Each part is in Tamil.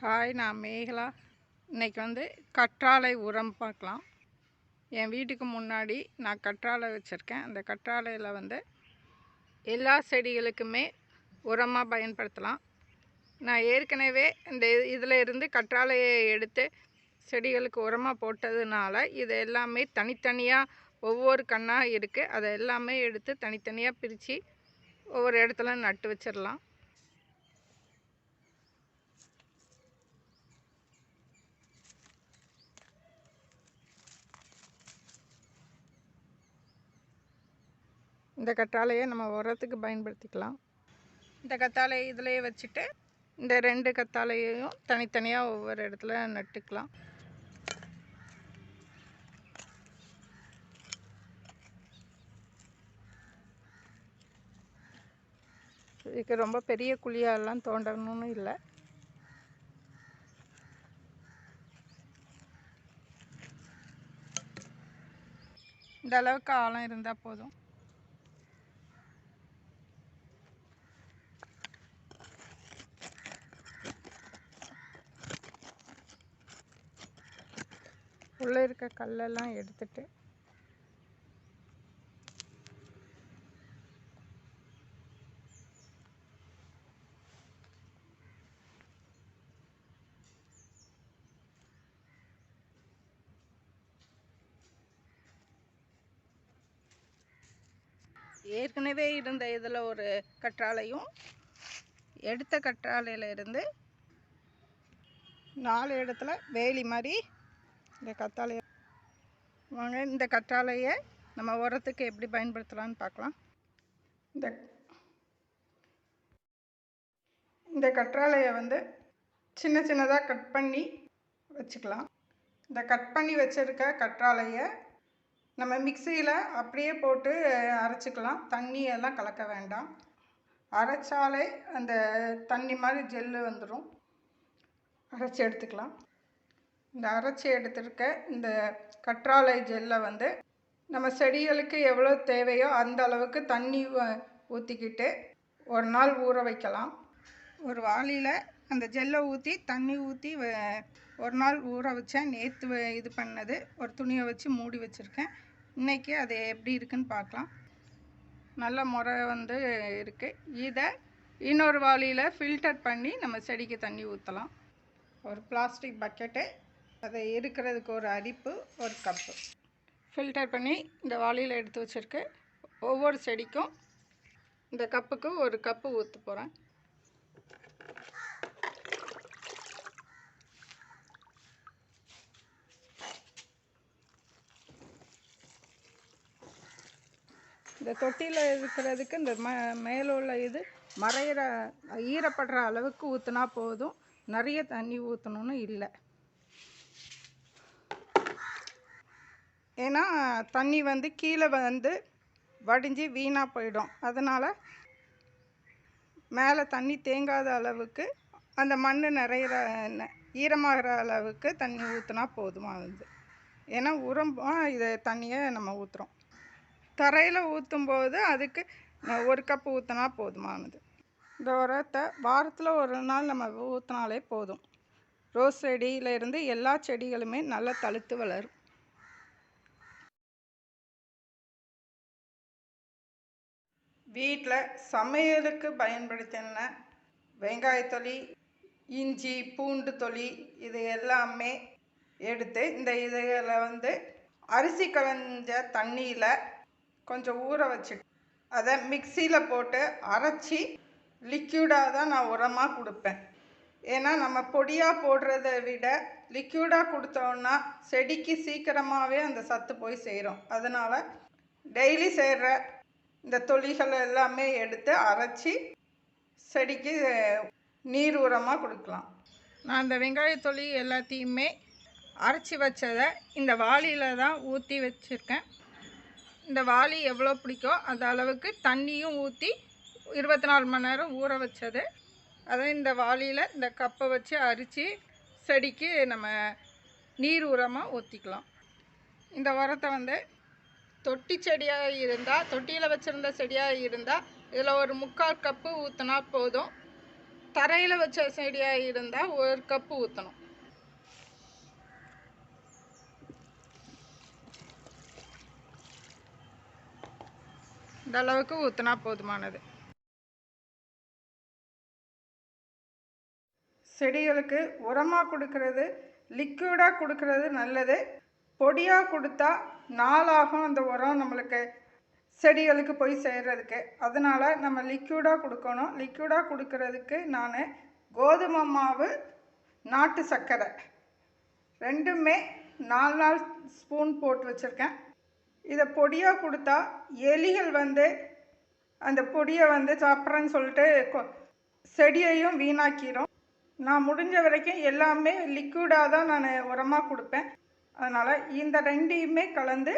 ஹாய் நான் மேகலா. இன்னைக்கு வந்து கற்றாழை உரம் பார்க்கலாம். என் வீட்டுக்கு முன்னாடி நான் கற்றாழை வச்சுருக்கேன். அந்த கற்றாழையில் வந்து எல்லா செடிகளுக்குமே உரமாக பயன்படுத்தலாம். நான் ஏற்கனவே இந்த இதில் இருந்து கற்றாழையை எடுத்து செடிகளுக்கு உரமாக போட்டதுனால இது எல்லாமே தனித்தனியாக ஒவ்வொரு கண்ணாக இருக்குது அதை எல்லாமே எடுத்து தனித்தனியாக பிரித்து ஒவ்வொரு இடத்துல நட்டு வச்சிடலாம். இந்த கத்தாழையை நம்ம உரத்துக்கு பயன்படுத்திக்கலாம். இந்த கத்தாழை இதிலையே வச்சுட்டு இந்த ரெண்டு கத்தாழையையும் தனித்தனியாக ஒவ்வொரு இடத்துல நட்டுக்கலாம். இதுக்கு ரொம்ப பெரிய குழியாலாம் தோண்டணும்னு இல்லை. இந்த அளவுக்கு ஆழம் இருந்தால் போதும். உள்ளே இருக்க கல்லெல்லாம் எடுத்துட்டு. ஏற்கனவே இருந்த இதில் ஒரு கற்றாழையும் எடுத்த கற்றாழையில் இருந்து நாலு இடத்துல வேலி மாதிரி இந்த கத்தாழையை வாங்க இந்த கற்றாழையை நம்ம உரத்துக்கு எப்படி பயன்படுத்தலாம்னு பார்க்கலாம். இந்த இந்த கற்றாழையை வந்து சின்ன சின்னதாக கட் பண்ணி வச்சுக்கலாம். இந்த கட் பண்ணி வச்சுருக்க கற்றாழையை நம்ம மிக்சியில் அப்படியே போட்டு அரைச்சிக்கலாம். தண்ணியெல்லாம் கலக்க வேண்டாம். அரைச்சாலே அந்த தண்ணி மாதிரி ஜெல்லு வந்துடும் அரைச்சி எடுத்துக்கலாம். இந்த அரைச்சி எடுத்திருக்க இந்த கற்றாழை ஜெல்லை வந்து நம்ம செடிகளுக்கு எவ்வளோ தேவையோ அந்த அளவுக்கு தண்ணி ஊற்றிக்கிட்டு ஒரு நாள் ஊற வைக்கலாம். ஒரு வாளியில் அந்த ஜெல்லை ஊற்றி தண்ணி ஊற்றி ஒரு நாள் ஊற வச்சேன். நேற்று இது பண்ணது. ஒரு துணியை வச்சு மூடி வச்சுருக்கேன். இன்றைக்கி அது எப்படி இருக்குன்னு பார்க்கலாம். நல்ல முறை வந்து இருக்குது இதை இன்னொரு வாளியில் ஃபில்டர் பண்ணி நம்ம செடிக்கு தண்ணி ஊற்றலாம் ஒரு பிளாஸ்டிக் பக்கெட்டு அதை இருக்கிறதுக்கு ஒரு அரிப்பு ஒரு கப்பு. ஃபில்டர் பண்ணி இந்த வாளியில் எடுத்து வச்சுருக்கு. ஒவ்வொரு செடிக்கும் இந்த கப்புக்கு ஒரு கப்பு ஊற்ற போகிறேன் இந்த தொட்டியில் இருக்கிறதுக்கு இந்த ம மேலே உள்ள இது மறையிற ஈரப்படுற அளவுக்கு ஊற்றினா போதும். நிறைய தண்ணி ஊற்றணும்னு இல்லை. ஏன்னா தண்ணி வந்து கீழே வந்து வடிஞ்சு வீணாக போயிடும். அதனால் மேலே தண்ணி தேங்காத அளவுக்கு அந்த மண் நிறையிற ஈரமாகிற அளவுக்கு தண்ணி ஊற்றினா போதுமானது ஏன்னா உரம் இதை தண்ணியை நம்ம ஊற்றுறோம் தரையில் ஊற்றும்போது அதுக்கு ஒரு கப்பு ஊற்றினா போதுமானது. இந்த உரத்தை வாரத்தில் ஒரு நாள் நம்ம ஊற்றினாலே போதும். ரோஸ் செடியிலேருந்து எல்லா செடிகளுமே நல்லா தழுத்து வளரும். வீட்டில் சமையலுக்கு பயன்படுத்தின வெங்காயத்தொலி இஞ்சி பூண்டு தொலி இது எல்லாமே எடுத்து இந்த இதில் வந்து அரிசி களைஞ்ச தண்ணியில் கொஞ்சம் ஊற வச்சு அதை மிக்சியில் போட்டு அரைச்சி லிக்யூடாக தான் நான் உரமாக கொடுப்பேன். ஏன்னா நம்ம பொடியாக போடுறத விட லிக்யூடாக கொடுத்தோன்னா செடிக்கு சீக்கிரமாகவே அந்த சத்து போய் சேரும். அதனால் டெய்லி செய்கிற இந்த தொலிகள் எல்லாமே எடுத்து அரைச்சி செடிக்கு நீர் உரமாக கொடுக்கலாம். நான் இந்த வெங்காய தொழி எல்லாத்தையுமே அரைச்சி வச்சதை இந்த வாளியில் தான் ஊற்றி வச்சுருக்கேன். இந்த வாளி எவ்வளோ பிடிக்கோ அந்த அளவுக்கு தண்ணியும் ஊற்றி இருபத்தி நாலு மணி நேரம் ஊற வச்சது. அதை இந்த வாளியில் இந்த கப்பை வச்சு அரித்து செடிக்கு நம்ம நீர் உரமாக ஊற்றிக்கலாம் இந்த உரத்தை வந்து தொட்டி செடியாக இருந்தால் தொட்டியில் வச்சுருந்த செடியாக இருந்தால் இதில் ஒரு முக்கால் கப்பு ஊற்றினா போதும். தரையில் வச்ச செடியாக இருந்தால் ஒரு கப்பு ஊற்றணும் இந்த அளவுக்கு ஊற்றினா போதுமானது. செடிகளுக்கு உரமாக கொடுக்கறது லிக்விடாக கொடுக்கறது நல்லது. பொடியாக கொடுத்தா நாளாகும் அந்த உரம் நம்மளுக்கு செடிகளுக்கு போய் சேர்கிறதுக்கு அதனால் நம்ம லிக்யூடாக கொடுக்கணும். லிக்யூடாக கொடுக்கறதுக்கு நான் கோதுமை மாவு நாட்டு சர்க்கரை ரெண்டுமே நாலு நாள் ஸ்பூன் போட்டு வச்சுருக்கேன். இதை பொடியாக கொடுத்தா எலிகள் வந்து அந்த பொடியை வந்து சாப்பிட்றேன்னு சொல்லிட்டு கொ- செடியையும் வீணாக்கிரும். நான் முடிஞ்ச வரைக்கும் எல்லாமே லிக்விடாக தான் நான் உரமாக கொடுப்பேன். அதனால் இந்த ரெண்டையுமே கலந்து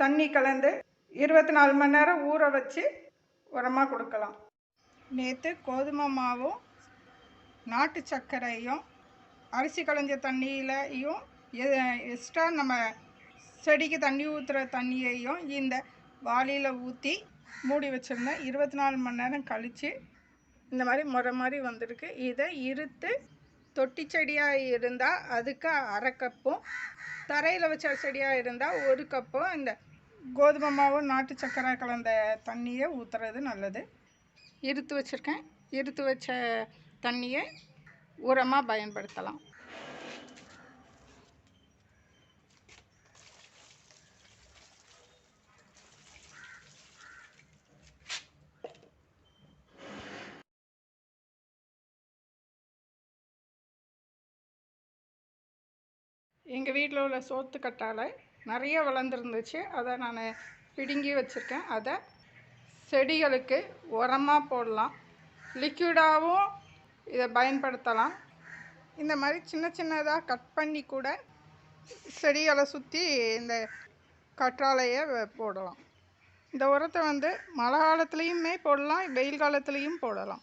தண்ணி கலந்து இருபத்தி நாலு மணி நேரம் ஊற வச்சு உரமாக கொடுக்கலாம். நேற்று கோதுமை மாவும் நாட்டு சர்க்கரையும் அரிசி களைஞ்ச தண்ணியிலையும் எக்ஸ்ட்ரா நம்ம செடிக்கு தண்ணி ஊற்றுற தண்ணியையும் இந்த வாளியில் ஊற்றி மூடி வச்சுருந்தேன். இருபத்தி நாலு மணி நேரம் கழித்து இந்த மாதிரி முறை மாதிரி வந்திருக்கு. இதை இருத்து தொட்டி செடியாக இருந்தால் அதுக்கு அரை கப்பும் தரையில் வச்ச செடியாக இருந்தால் ஒரு கப்பும் இந்த கோதுமை மாவு நாட்டு சக்கரை கலந்த தண்ணியை ஊற்றுறது நல்லது. இருத்து வச்சுருக்கேன். இருத்து வச்ச தண்ணியை உரமாக பயன்படுத்தலாம். எங்கள் வீட்டில் உள்ள சோத்து கட்டாழை நிறைய வளர்ந்துருந்துச்சு. அதை நான் பிடுங்கி வச்சுருக்கேன். அதை செடிகளுக்கு உரமாக போடலாம். லிக்விடாகவும் இதை பயன்படுத்தலாம். இந்த மாதிரி சின்ன சின்னதாக கட் பண்ணி கூட செடிகளை சுற்றி இந்த கற்றாழையை வ- போடலாம். இந்த உரத்தை வந்து மழை காலத்துலேயுமே போடலாம் வெயில் காலத்துலேயும் போடலாம்.